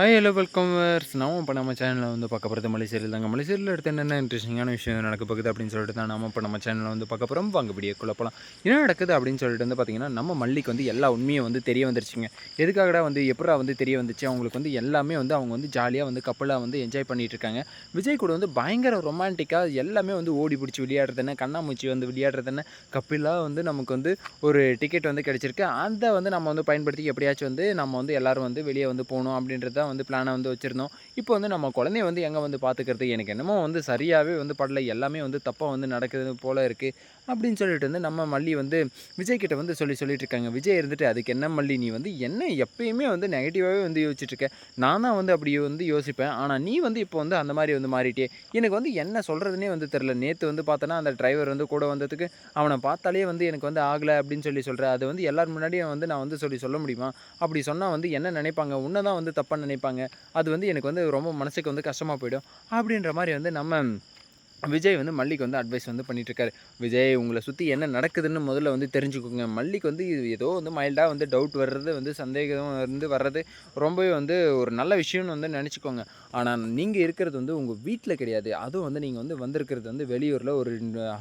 Hi hello welcome verse நாம இப்போ நம்ம சேனலில் வந்து பார்க்க போகிறது மலைசேரியில் தாங்க. மலைசேரியில் எடுத்து என்னென்ன இன்ட்ரெஸ்டிங்கான விஷயம் நடக்க போகுது அப்படின்னு சொல்லிட்டு தான் நம்ம இப்போ நம்ம சேனலில் வந்து பார்க்க போகிறோம் வாங்க வீடியோக்குள்ளே குழப்பலாம் என்ன நடக்குது அப்படின்னு சொல்லிட்டு வந்து பார்த்திங்கன்னா நம்ம மல்லிக்கு வந்து எல்லா உண்மையும் வந்து தெரிய வந்துருச்சுங்க. எதுக்காகடா வந்து எப்படா வந்து தெரிய வந்துச்சு? அவங்களுக்கு வந்து எல்லாமே வந்து அவங்க வந்து ஜாலியாக வந்து கப்பலாக வந்து என்ஜாய் பண்ணிகிட்டு இருக்காங்க. விஜய் கூட வந்து பயங்கர ரொமான்டிக்காக எல்லாமே வந்து ஓடி பிடிச்சி விளையாடுறது என்ன? கண்ணாமூச்சி வந்து விளையாடுறது என்ன? கப்பிலாக வந்து நமக்கு வந்து ஒரு டிக்கெட் வந்து கிடச்சிருக்கு. அதை வந்து நம்ம வந்து பயன்படுத்தி எப்படியாச்சும் வந்து நம்ம வந்து எல்லோரும் வந்து வெளியே வந்து போகணும் அப்படின்றது தான் வந்து பிளானை வந்து வச்சுருந்தோம். இப்போ வந்து நம்ம குழந்தைய வந்து எங்கே வந்து பார்த்துக்கிறது எனக்கு என்னமோ வந்து சரியாகவே வந்து படல. எல்லாமே வந்து தப்பாக வந்து நடக்குது போல் இருக்குது அப்படின்னு சொல்லிட்டு வந்து நம்ம மல்லி வந்து விஜய் கிட்ட வந்து சொல்லி சொல்லிட்டு இருக்காங்க. விஜய் இருந்துட்டு அதுக்கு என்ன மல்லி? நீ வந்து என்ன எப்பயுமே வந்து நெகட்டிவாகவே வந்து யோசிச்சுட்ருக்க நான் தான் வந்து அப்படி வந்து யோசிப்பேன். ஆனால் நீ வந்து இப்போ வந்து அந்த மாதிரி வந்து மாறிட்டே எனக்கு வந்து என்ன சொல்கிறதுனே வந்து தெரில நேற்று வந்து பார்த்தோன்னா அந்த டிரைவர் வந்து கூட வந்ததுக்கு அவனை பார்த்தாலே வந்து எனக்கு வந்து ஆகலை அப்படின்னு சொல்லி சொல்கிறேன் அது வந்து எல்லோரும் முன்னாடியும் வந்து நான் வந்து சொல்லி சொல்ல முடியுமா? அப்படி சொன்னால் வந்து என்ன நினைப்பாங்க? உன்னை தான் வந்து தப்பாக நினைப்பாங்க. அது வந்து எனக்கு வந்து ரொம்ப மனசுக்கு வந்து கஷ்டமாக போயிடும். அப்படின்ற மாதிரி வந்து நம்ம விஜய் வந்து மல்லிக்கு வந்து அட்வைஸ் வந்து பண்ணிகிட்ருக்காரு விஜய் உங்களை சுற்றி என்ன நடக்குதுன்னு முதல்ல வந்து தெரிஞ்சுக்கோங்க. மல்லிக்கு வந்து இது ஏதோ வந்து மைல்டாக வந்து டவுட் வர்றது வந்து சந்தேகம் வந்து வர்றது ரொம்பவே வந்து ஒரு நல்ல விஷயம்னு வந்து நினச்சிக்கோங்க. ஆனால் நீங்கள் இருக்கிறது வந்து உங்கள் வீட்டில் கிடையாது. அதுவும் வந்து நீங்கள் வந்து வந்திருக்கிறது வந்து வெளியூரில் ஒரு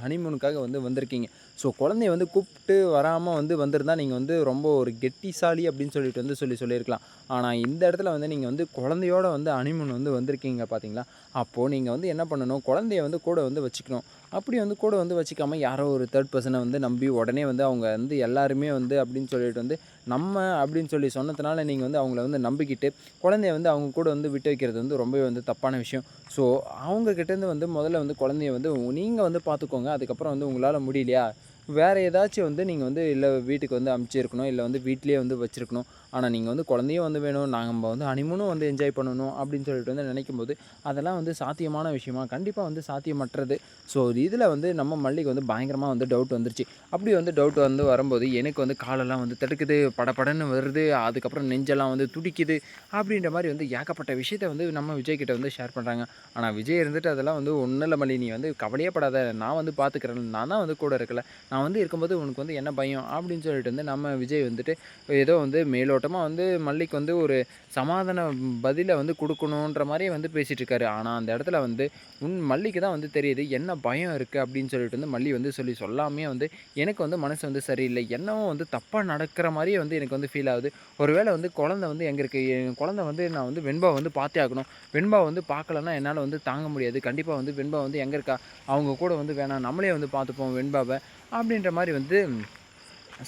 ஹனிமூனுக்காக வந்து வந்திருக்கீங்க. ஸோ குழந்தைய வந்து கூப்பிட்டு வராமல் வந்து வந்திருந்தால் நீங்கள் வந்து ரொம்ப ஒரு கெட்டிசாலி அப்படின்னு சொல்லிட்டு வந்து சொல்லி சொல்லியிருக்கலாம். ஆனால் இந்த இடத்துல வந்து நீங்கள் வந்து குழந்தையோட வந்து ஹனிமூன் வந்து வந்திருக்கீங்க பார்த்தீங்களா அப்போது நீங்கள் வந்து என்ன பண்ணணும்? குழந்தைய வந்து கூட வந்து வச்சுக்கணும். அப்படி வந்து கூட வந்து வச்சுக்காமல் யாரோ ஒரு தேர்ட் பர்சனை வந்து நம்பி உடனே வந்து அவங்க வந்து எல்லாருமே வந்து அப்படின்னு சொல்லிட்டு வந்து நம்ம அப்படின்னு சொல்லி சொன்னதுனால நீங்கள் வந்து அவங்கள வந்து நம்பிக்கிட்டு குழந்தைய வந்து அவங்க கூட வந்து விட்டு வைக்கிறது வந்து ரொம்பவே வந்து தப்பான விஷயம். ஸோ அவங்கக்கிட்டேருந்து வந்து முதல்ல வந்து குழந்தைய வந்து நீங்கள் வந்து பார்த்துக்கோங்க அதுக்கப்புறம் வந்து உங்களால் முடியலையா? வேறு ஏதாச்சும் வந்து நீங்கள் வந்து இல்லை வீட்டுக்கு வந்து அமுச்சிருக்கணும் இல்லை வந்து வீட்லேயே வந்து வச்சுருக்கணும். ஆனால் நீங்கள் வந்து குழந்தையும் வந்து வேணும் நாங்கள் வந்து அனிமனும் வந்து என்ஜாய் பண்ணணும் அப்படின்னு சொல்லிட்டு வந்து நினைக்கும் போது அதெல்லாம் வந்து சாத்தியமான விஷயமா? கண்டிப்பாக வந்து சாத்தியமற்றது. ஸோ இதில் வந்து நம்ம மல்லிக்கு வந்து பயங்கரமாக வந்து டவுட் வந்துருச்சு. அப்படி வந்து டவுட் வந்து வரும்போது எனக்கு வந்து காலெல்லாம் வந்து தடுக்குது. படப்படன்னு வருது அதுக்கப்புறம் நெஞ்செல்லாம் வந்து துடிக்குது அப்படின்ற மாதிரி வந்து ஏகப்பட்ட விஷயத்த வந்து நம்ம விஜய்கிட்ட வந்து ஷேர் பண்ணுறாங்க ஆனால் விஜய் இருந்துட்டு அதெல்லாம் வந்து ஒன்றும் இல்லை மல்லி நீ வந்து கவலையே படாத. நான் வந்து பார்த்துக்கிறேன் நான் தான் வந்து கூட இருக்கல. நான் வந்து இருக்கும்போது உனக்கு வந்து என்ன பயம் அப்படின்னு சொல்லிட்டு வந்து நம்ம விஜய் வந்துட்டு ஏதோ வந்து மேலோட்டமாக வந்து மல்லிக்கு வந்து ஒரு சமாதான பதிலை வந்து கொடுக்கணுன்ற மாதிரியே வந்து பேசிகிட்டு இருக்காரு. ஆனால் அந்த இடத்துல வந்து உன் மல்லிக்கு தான் வந்து தெரியுது என்ன பயம் இருக்குது அப்படின்னு சொல்லிட்டு வந்து மல்லி வந்து சொல்லி சொல்லாமே வந்து எனக்கு வந்து மனசு வந்து சரியில்லை. என்னவோ வந்து தப்பாக நடக்கிற மாதிரியே வந்து எனக்கு வந்து ஃபீல் ஆகுது. ஒருவேளை வந்து குழந்தை வந்து எங்கே இருக்குது என் குழந்தை வந்து நான் வந்து வெண்பா வந்து பார்த்தே ஆகணும். வெண்பா வந்து பார்க்கலன்னா என்னால் வந்து தாங்க முடியாது. கண்டிப்பாக வந்து வெண்பா வந்து எங்கே இருக்கா? அவங்க கூட வந்து வேணாம். நம்மளே வந்து பார்த்துப்போம் வெண்பாவை. அப்படின்ற மாதிரி வந்து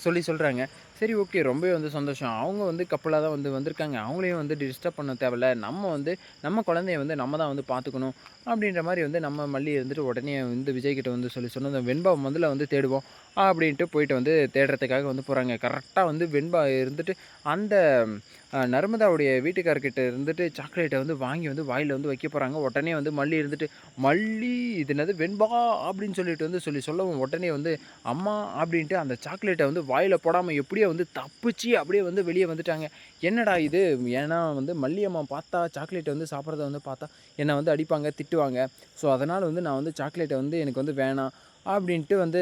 சொல்லி சொல்கிறாங்க சரி ஓகே. ரொம்பவே வந்து சந்தோஷம். அவங்க வந்து கப்பலாக தான் வந்து வந்திருக்காங்க. அவங்களையும் வந்து டிஸ்டர்ப் பண்ண தேவையில்ல. நம்ம வந்து நம்ம குழந்தைய வந்து நம்ம தான் வந்து பார்த்துக்கணும் அப்படின்ற மாதிரி வந்து நம்ம மல்லி இருந்துட்டு உடனே வந்து விஜய்கிட்ட வந்து சொல்லி சொன்னோம் வெண்பா முதல்ல வந்து தேடுவோம் அப்படின்ட்டு போயிட்டு வந்து தேடுறதுக்காக வந்து போகிறாங்க கரெக்டாக வந்து வெண்பா இருந்துட்டு அந்த நர்மதாவுடைய வீட்டுக்காரர்கிட்ட இருந்துட்டு சாக்லேட்டை வந்து வாங்கி வந்து வாயில் வந்து வைக்க போகிறாங்க உடனே வந்து மல்லி இருந்துட்டு மல்லி இது என்னது வெண்பா? அப்படின்னு சொல்லிட்டு வந்து சொல்லி சொல்லவும் உடனே வந்து அம்மா அப்படின்ட்டு அந்த சாக்லேட்டை வந்து வாயில் போடாமல் எப்படியோ வந்து தப்பிச்சு அப்படியே வந்து வெளியே வந்துட்டாங்க. என்னடா இது? ஏன்னா வந்து மல்லியம்மா பார்த்தா சாக்லேட்டை வந்து சாப்பிட்றத வந்து பார்த்தா என்னை வந்து அடிப்பாங்க திட்டுவாங்க. ஸோ அதனால் வந்து நான் வந்து சாக்லேட்டை வந்து எனக்கு வந்து வேணாம் அப்படின்ட்டு வந்து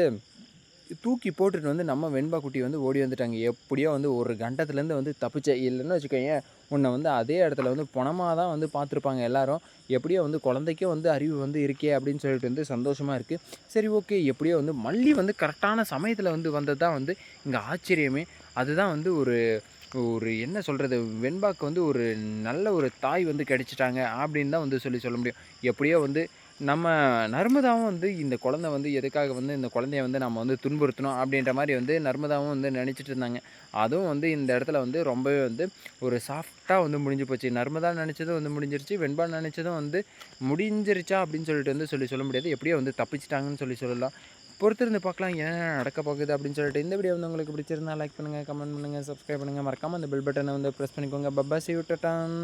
தூக்கி போட்டுட்டு வந்து நம்ம வெண்பா குட்டி வந்து ஓடி வந்துட்டாங்க. எப்படியோ வந்து ஒரு கண்டத்துலேருந்து வந்து தப்பிச்ச இல்லைன்னு வச்சுக்கோங்க உன்னை வந்து அதே இடத்துல வந்து பணமாக தான் வந்து பார்த்துருப்பாங்க எல்லாரும். எப்படியோ வந்து குழந்தைக்கும் வந்து அறிவு வந்து இருக்கே அப்படின்னு சொல்லிட்டு வந்து சந்தோஷமாக இருக்குது சரி ஓகே. எப்படியோ வந்து மல்லி வந்து கரெக்டான சமயத்தில் வந்து வந்தது தான் வந்து இங்கே ஆச்சரியமே. அதுதான் வந்து ஒரு ஒரு என்ன சொல்கிறது வெண்பாக்கு வந்து ஒரு நல்ல ஒரு தாய் வந்து கிடச்சிட்டாங்க அப்படின்னு தான் வந்து சொல்லி சொல்ல முடியும். எப்படியோ வந்து நம்ம நர்மதாவும் வந்து இந்த குழந்த வந்து எதுக்காக வந்து இந்த குழந்தைய வந்து நம்ம வந்து துன்புறுத்தணும் அப்படின்ற மாதிரி வந்து நர்மதாவும் வந்து நினச்சிட்டு இருந்தாங்க. அதுவும் வந்து இந்த இடத்துல வந்து ரொம்பவே வந்து ஒரு சாஃப்டாக வந்து முடிஞ்சு போச்சு. நர்மதா நினச்சதும் வந்து முடிஞ்சிருச்சு. வெண்பா நினச்சதும் வந்து முடிஞ்சிருச்சா அப்படின்னு சொல்லிட்டு வந்து சொல்லி சொல்ல முடியாது. எப்படியோ வந்து தப்பிச்சிட்டாங்கன்னு சொல்லி சொல்லலாம். பொறுத்திருந்து பார்க்கலாம். என்ன நடக்க போகுது அப்படின்னு சொல்லிட்டு இந்த வீடியோ வந்து உங்களுக்கு பிடிச்சிருந்தா லைக் பண்ணுங்கள் கமெண்ட் பண்ணுங்கள் சப்ஸ்கிரைப் பண்ணுங்கள் மறக்காமல் அந்த பில் பட்டனை வந்து ப்ரெஸ் பண்ணிக்கோங்க. பப்பா சி விட்டுட்டான்